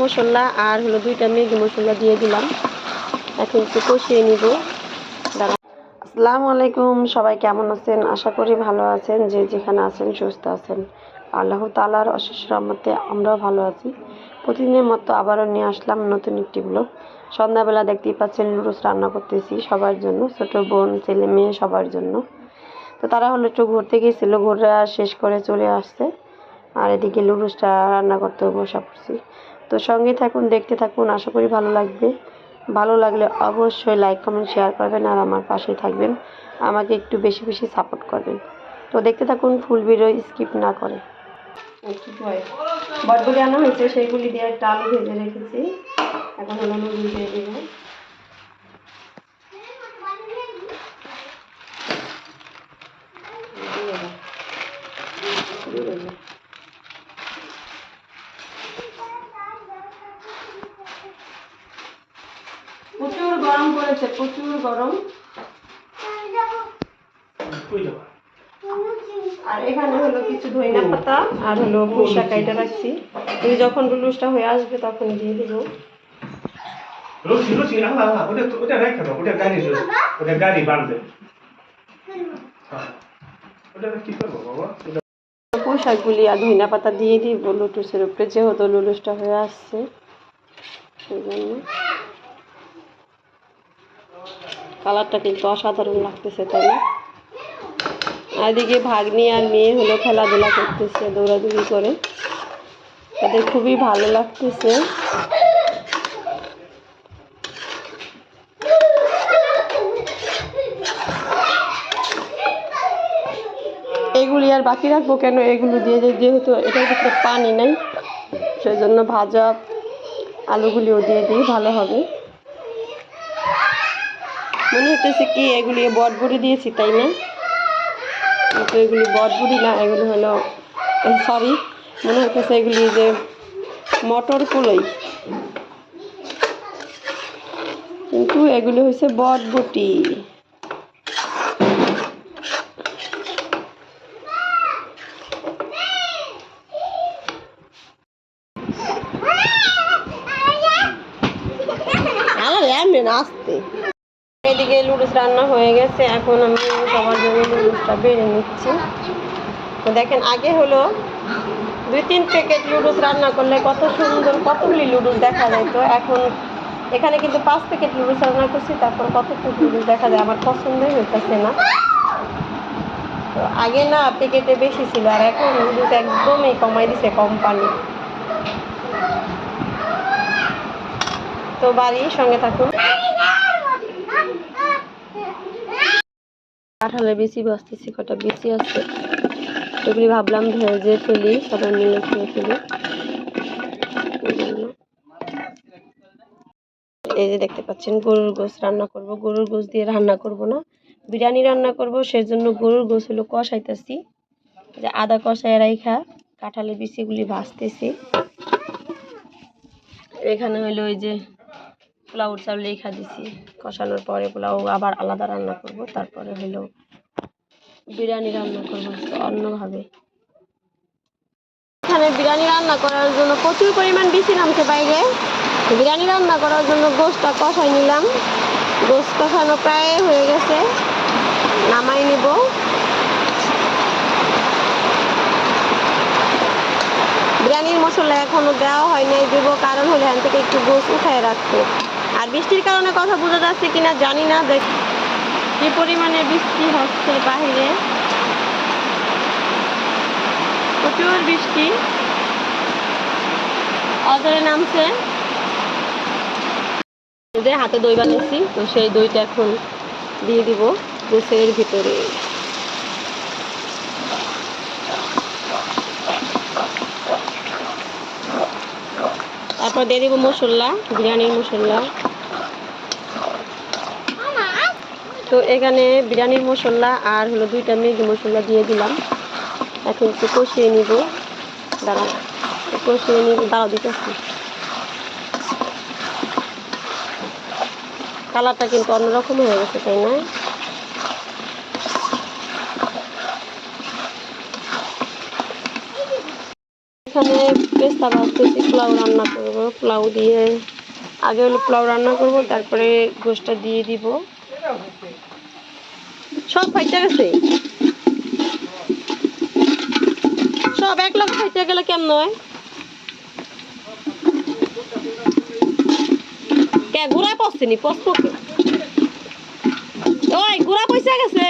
মশলা আর হলো দুইটা ম্যাগি মশলা দিয়ে দিলাম। এখন একটু কষিয়ে নিব। আসসালামু আলাইকুম, সবাই কেমন আছেন? আশা করি ভালো আছেন, যে যেখানে আছেন সুস্থ আছেন। আল্লাহ তালার অশেষ রহমতে আমরাও ভালো আছি। প্রতিদিনের মতো আবারও নিয়ে আসলাম নতুন একটি ব্লগ। সন্ধ্যাবেলা দেখতেই পাচ্ছেন লুডুস রান্না করতেছি সবার জন্য, ছোট বোন, ছেলে মেয়ে সবার জন্য। তো তারা হলো একটু ঘুরতে গিয়েছিল, ঘুরে শেষ করে চলে আসছে। আর এদিকে লুডুসটা রান্না করতে বসা পড়ছি। তো সঙ্গে থাকুন, দেখতে থাকুন, আশা করি ভালো লাগবে। ভালো লাগলে অবশ্যই লাইক, কমেন্ট, শেয়ার করবেন আর আমার পাশে থাকবেন। আমাকে একটু বেশি বেশি সাপোর্ট করবেন। তো দেখতে থাকুন, ফুল ভিডিও স্কিপ না করে। বটগুলি আনা হয়েছে, সেইগুলি দিয়ে একটা আলু ভেজে রেখেছি। এখন হলো দিয়ে দাও। দিয়ে দেবো। প্রচুর গরম পড়েছে প্রচুর গরম। আর এখানে হলো কিছু ধইনা পাতা আর হলো পুঁইশাক কাইটা রাখছি। তুমি যখন লুলুসটা হয়ে আসবে তখন দিয়ে দিব। রুচি রুচি আল্লাহ আল্লাহ ওটা ওটা রেখে দাও ওটা গাড়ি ওটা গাড়ি বাঁধবে হ্যাঁ। ওটা কি করব বাবা? ওটা পুঁইশাকগুলি আর ধইনা পাতা দিয়ে দিব লুটুসের উপরে যেহেতু লুলুসটা হয়ে আসছে সেই জন্য। কালারটা কিন্তু অসাধারণ লাগতেছে, তাই না? এদিকে ভাগ্নি আর মেয়ে হলো খেলাধুলা করতেছে, দৌড়াদৌড়ি করে। তাদের খুবই ভালো লাগতেছে। এগুলি আর বাকি রাখব কেন? এগুলো দিয়ে যেহেতু এটার ভিতরে পানি নেই সেই জন্য ভাজা আলুগুলিও দিয়ে দিই, ভালো হবে। মনে হতেছে কি এগুলি বটবুড়ি দিয়েছি তাই না? কিন্তু এগুলি বটবুড়ি না এগুলি হলো সরি মনে হতেছে এগুলি যে মটর কুলোই। কিন্তু এগুলি হচ্ছে বটবুটি আসতে এদিকে লুডুস রান্না হয়ে গেছে, এখন আমি সবার জন্য লুডুসটা বেড়ে নিচ্ছি। তো দেখেন, আগে হলো দুই তিন প্যাকেট লুডুস রান্না করলে কত সুন্দর, কতগুলি লুডুস দেখা যায়। তো এখন এখানে কিন্তু পাঁচ প্যাকেট লুডুস রান্না করছি, তারপর কতটুকু লুডুস দেখা যায়, আমার পছন্দই হইতেছে না। তো আগে না প্যাকেটে বেশি ছিল, আর এখন লুডুস একদমই কমাই দিছে কোম্পানি। তো বাড়ি সঙ্গে থাকুন। কাঁঠালের বেশি বসতেছি কটা বেশি আছে। এগুলি ভাবলাম ভেজে ফেলি সবাই মিলে খেয়ে ফেলি। এই এই যে দেখতে পাচ্ছেন, গরুর গোস রান্না করব। গরুর গোস দিয়ে রান্না করব না, বিরিয়ানি রান্না করব। সেজন্য গরুর গোস হলো কষাইতেছি। যে আদা কষায় রাইখা কাঁঠালের বিচিগুলি ভাজতেছি। এখানে হলো ওই যে পোলাও চাউল লেখা দিছি। কষানোর পরে পোলাও আবার আলাদা রান্না করব। তারপরে হলো বিরিয়ানি রান্না করব অন্যভাবে। এখানে বিরিয়ানি রান্না করার জন্য প্রচুর পরিমাণ বেশি নামছে বাইরে। বিরিয়ানি রান্না করার জন্য গোস্তটা কষাই নিলাম। গোস্ত কষানো প্রায় হয়ে গেছে। নামাই নিব। বিরিয়ানির মশলা এখনও দেওয়া হয় নাই, দেব কারণ হলো এখান থেকে একটু গোস উঠায় রাখব। আর বৃষ্টির কারণে কথা বোঝা যাচ্ছে কিনা জানি না কি পরিমাণে বৃষ্টি হচ্ছে বাহিরে প্রচুর বৃষ্টি। অজরে নামছে। যে হাতে দই বানিয়েছি, তো সেই দইটা এখন দিয়ে দিব গোসের ভিতরে। তারপর দিয়ে দিব মশলা বিরিয়ানির মশলা। তো এখানে বিরিয়ানির মশলা আর হলো দুইটা ম্যাগি মশলা দিয়ে দিলাম। এখন একটু কষিয়ে নিব। দাঁড়া কষিয়ে নিব। দাও দিতেছি। কালারটা কিন্তু অন্যরকম হয়ে গেছে, তাই না? এখানে পাস্তা বাঁচতেছি পোলাও রান্না করব। পোলাও দিয়ে আগে হলো পোলাও রান্না করব, তারপরে গোশটা দিয়ে দিব। সব ফাইটা গেছে? সব এক লাখ ফাইটা গেলে কেমন হয়? কে গুড়া পড়ছে নি? ওই, গুড়া পয়সা গেছে।